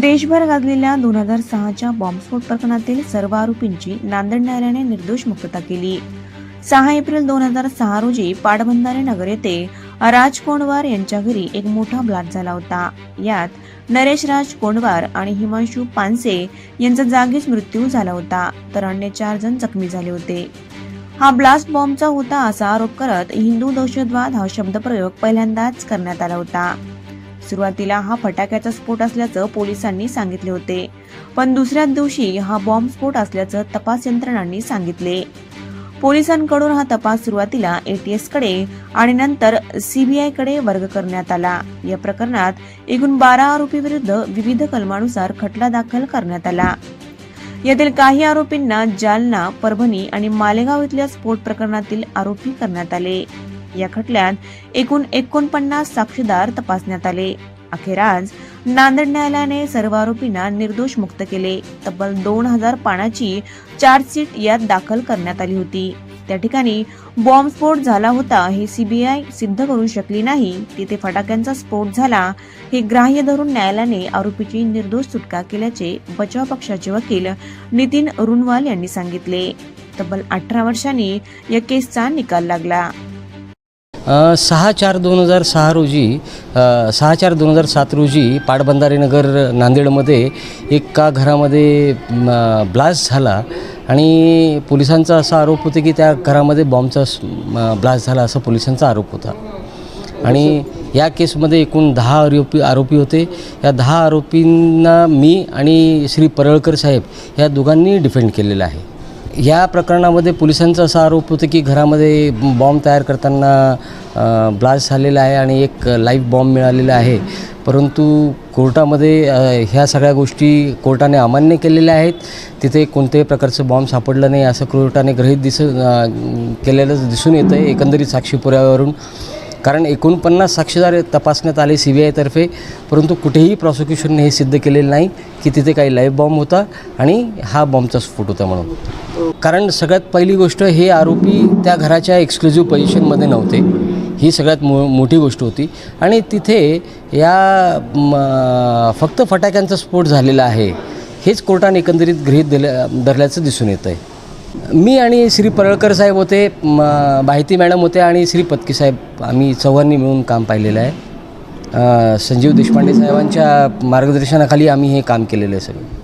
देशभर गाजलेल्या दोन हजार सहाच्या बॉम्बस्फोट प्रकरणातील सर्व आरोपींची नांदेड न्यायालयाने निर्दोष मुक्तता केली. सहा एप्रिल दोन हजार सहा रोजी पाटबंधारे नगर येथे राज कोंडवार यांच्या घरी एक मोठा ब्लाट झाला होता. यात नरेश राज कोंडवार आणि हिमांशू पानसे यांचा जागीच मृत्यू झाला होता तर अन्य चार जण जखमी झाले होते. हा ब्लास्ट बॉम्बचा होता असा आरोप करत हिंदू दहशतवाद हा शब्दप्रयोग पहिल्यांदाच करण्यात आला होता. सुरुवातीला हा फटाक्याचा स्फोट असल्याचं पोलिसांनी सांगितले होते. पण दुसऱ्याच दिवशी हा बॉम्ब स्फोट असल्याचं तपास यंत्रणांनी सांगितले. पोलिसांकडून हा तपास सुरुवातीला एटीएसकडे आणि नंतर सीबीआयकडे वर्ग करण्यात आला. या प्रकरणात एकूण बारा आरोपी विरुद्ध विविध कलमानुसार खटला दाखल करण्यात आला. यातील काही आरोपींना जालना परभणी आणि मालेगाव इथल्या स्फोट प्रकरणातील आरोपी करण्यात आले. या खटल्यात एकूण एकोणपन्नास साक्षीदार तपासण्यात आले. अखेर आज नांदेड न्यायालयाने सर्व आरोपींना निर्दोष मुक्त केले. तब्बल दोन हजार पानाची चार्जशीट यात दाखल करण्यात आली होती. त्या ठिकाणी बॉम्बस्फोट झाला होता हे सीबीआय सिद्ध करू शकली नाही. तिथे फटाक्यांचा स्फोट झाला हे ग्राह्य धरून न्यायालयाने आरोपीची निर्दोष सुटका केल्याचे बचाव पक्षाचे वकील नितीन रुनवाल यांनी सांगितले. तब्बल अठरा वर्षांनी या केसचा निकाल लागला. सहा चार दोन हजार सहा रोजी सहा चार दोन हजार सात रोजी पाटबंधारेनगर नांदेडमध्ये एका घरामध्ये ब्लास्ट झाला आणि पोलिसांचा असा आरोप होता की त्या घरामध्ये बॉम्बचा ब्लास्ट झाला असा पोलिसांचा आरोप होता. आणि या केसमध्ये एकूण दहा आरोपी आरोपी होते. या दहा आरोपींना मी आणि श्री परळकर साहेब या दोघांनी डिफेंड केलेलं आहे. या प्रकरणामध्ये पोलिसांचा असा आरोप होतो की घरामध्ये बॉम्ब तयार करताना ब्लास्ट झालेला आहे आणि एक लाईव्ह बॉम्ब मिळालेला आहे. परंतु कोर्टामध्ये ह्या सगळ्या गोष्टी कोर्टाने अमान्य केलेल्या आहेत. तिथे कोणत्याही प्रकारचं बॉम्ब सापडलं नाही असं कोर्टाने गृहीत दिस केलेलं दिसून येतं आहे एकंदरीत साक्षी पुराव्यावरून कारण एकोणपन्नास साक्षीदार तपासण्यात आले सी बी आयतर्फे परंतु कुठेही प्रॉसिक्युशनने हे सिद्ध केलेलं नाही की तिथे काही लाईव्ह बॉम्ब होता आणि हा बॉम्बचा स्फोट होता म्हणून. कारण सगळ्यात पहिली गोष्ट हे आरोपी त्या घराच्या एक्सक्लुझिव्ह पोझिशनमध्ये नव्हते. ही सगळ्यात मो मोठी गोष्ट होती. आणि तिथे या फक्त फटाक्यांचा स्फोट झालेला आहे हेच कोर्टाने एकंदरीत गृहीत दिल्या धरल्याचं दिसून येतं आहे मी आणि श्री परळकर साहेब होते म, माहिती मॅडम होते आणि श्री पत्की साहेब. आम्ही चौघांनी मिळून काम पाहिलेलं आहे. संजीव देशपांडे साहेबांच्या मार्गदर्शनाखाली आम्ही हे काम केलेलं आहे सगळं.